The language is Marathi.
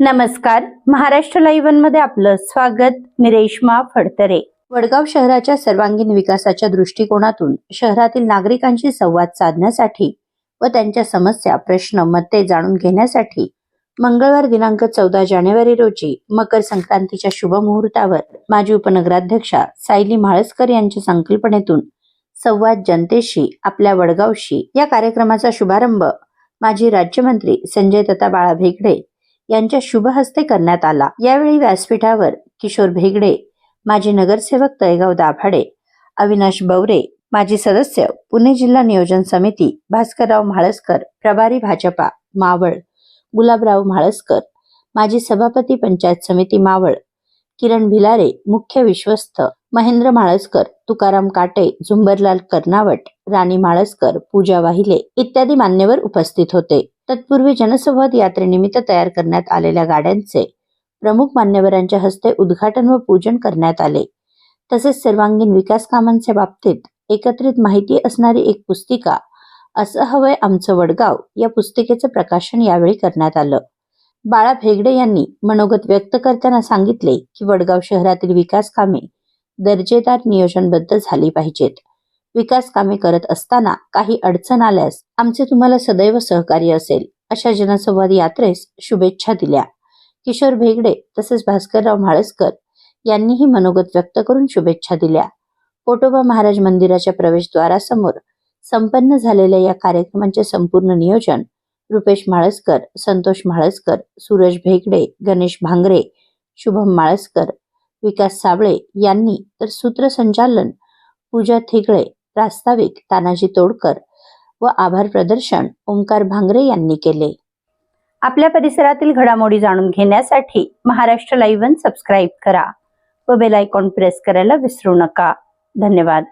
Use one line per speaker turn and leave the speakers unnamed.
नमस्कार. महाराष्ट्र लाईव्हमध्ये आपलं स्वागत. मी रेश्मा फडतरे. वडगाव शहराच्या सर्वांगीण विकासाच्या दृष्टिकोनातून शहरातील नागरिकांशी संवाद साधण्यासाठी व त्यांच्या समस्या प्रश्न मते जाणून घेण्यासाठी मंगळवार दिनांक चौदा जानेवारी रोजी मकर संक्रांतीच्या शुभ मुहूर्तावर माजी उपनगराध्यक्षा सायली म्हाळसकर यांच्या संकल्पनेतून संवाद जनतेशी आपल्या वडगावशी या कार्यक्रमाचा शुभारंभ माजी राज्यमंत्री संजय दत्ता बाळा भेगडे यांच्या शुभ हस्ते करण्यात आला. यावेळी व्यासपीठावर किशोर भेगडे माजी नगरसेवक तळेगाव दाभाडे अविनाश बवरे माजी सदस्य पुणे जिल्हा नियोजन समिती भास्करराव म्हाळसकर प्रभारी भाजपा मावळ गुलाबराव म्हाळसकर माजी सभापती पंचायत समिती मावळ किरण भिलारे मुख्य विश्वस्त महेंद्र म्हाळसकर तुकाराम काटे झुंबरलाल कर्नावट राणी म्हाळसकर पूजा वाहिले इत्यादी मान्यवर उपस्थित होते. तत्पूर्वी जनसंवाद यात्रेनिमित्त तयार करण्यात आलेल्या गाड्यांचे प्रमुख मान्यवरांच्या हस्ते उद्घाटन व पूजन करण्यात आले. तसेच सर्वांगीण विकास कामांच्या बाबतीत एकत्रित माहिती असणारी एक पुस्तिका असं हवंय आमचं वडगाव या पुस्तिकेचं प्रकाशन यावेळी करण्यात आलं. बाळा भेगडे यांनी मनोगत व्यक्त करताना सांगितले की वडगाव शहरातील विकास कामे दर्जेदार नियोजनबद्ध झाली पाहिजेत. विकास कामे करत असताना काही अडचण आल्यास आमचे तुम्हाला सदैव सहकार्य असेल अशा जनसंवाद यात्रेस शुभेच्छा दिल्या. किशोर भेगडे तसेच भास्करराव म्हाळसकर यांनीही मनोगत व्यक्त करून शुभेच्छा दिल्या. पोटोबा महाराज मंदिराच्या प्रवेशद्वारासमोर संपन्न झालेल्या या कार्यक्रमाचे संपूर्ण नियोजन रुपेश म्हाळसकर संतोष म्हाळसकर सूरज भेगडे गणेश भांगरे शुभम म्हाळसकर विकास साबळे यांनी तर सूत्रसंचालन पूजा थेगळे प्रास्ताविक तानाजी तोडकर व आभार प्रदर्शन ओंकार भांगरे यांनी केले. आपल्या परिसरातील घडामोडी जाणून घेण्यासाठी महाराष्ट्र लाईव्ह सबस्क्राईब करा व बेल आयकॉन प्रेस करायला विसरू नका. धन्यवाद.